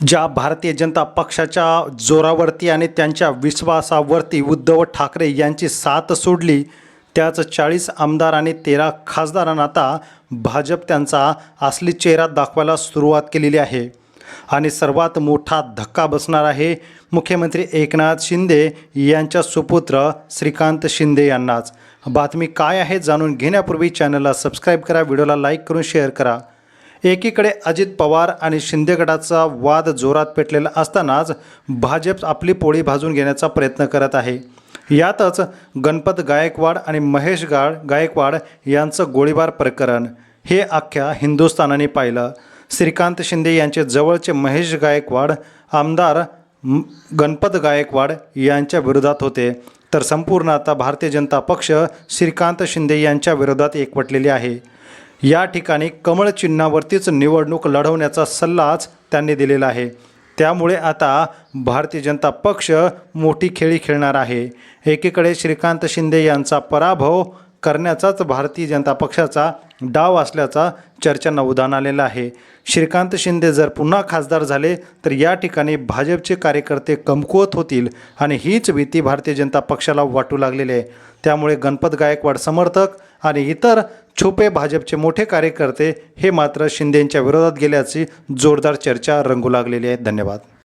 ज्या भारतीय जनता पक्षाच्या जोरावरती आणि त्यांच्या विश्वासावरती उद्धव ठाकरे यांची साथ सोडली त्याच चाळीस आमदार आणि तेरा खासदारांना आता भाजप त्यांचा असली चेहरा दाखवायला सुरुवात केलेली आहे. आणि सर्वात मोठा धक्का बसणार आहे मुख्यमंत्री एकनाथ शिंदे यांच्या सुपुत्र श्रीकांत शिंदे यांनाच. बातमी काय आहे जाणून घेण्यापूर्वी चॅनलला सबस्क्राईब करा व्हिडिओला लाईक करून शेअर करा. एकीकडे अजित पवार आणि शिंदे गटाचा वाद जोरात पेटलेला असतानाच भाजप आपली पोळी भाजून घेण्याचा प्रयत्न करत आहे. यातच गणपत गायकवाड आणि महेश गाड गायकवाड यांचं गोळीबार प्रकरण. हे अख्ख्या हिंदुस्थानाने पाहिलं. श्रीकांत शिंदे यांचे जवळचे महेश गायकवाड आमदार गणपत गायकवाड यांच्या विरोधात होते. तर संपूर्ण आता भारतीय जनता पक्ष श्रीकांत शिंदे यांच्या विरोधात एकवटलेले आहे. या ठिकाणी कमळ चिन्हावरतीच निवडणूक लढवण्याचा सल्लाच त्यांनी दिलेला आहे. त्यामुळे आता भारतीय जनता पक्ष मोठी खेळी खेळणार आहे. एकीकडे श्रीकांत शिंदे यांचा पराभव करण्याचाच भारतीय जनता पक्षाचा डाव असल्याचा चर्चांना उदाहरण आलेलं आहे. श्रीकांत शिंदे जर पुन्हा खासदार झाले तर या ठिकाणी भाजपचे कार्यकर्ते कमकुवत होतील आणि हीच भीती भारतीय जनता पक्षाला वाटू लागलेली आहे. त्यामुळे गणपत गायकवाड समर्थक आणि इतर छुपे भाजपचे मोठे कार्यकर्ते हे मात्र शिंदेंच्या विरोधात गेल्याची जोरदार चर्चा रंगू लागलेली आहे. धन्यवाद.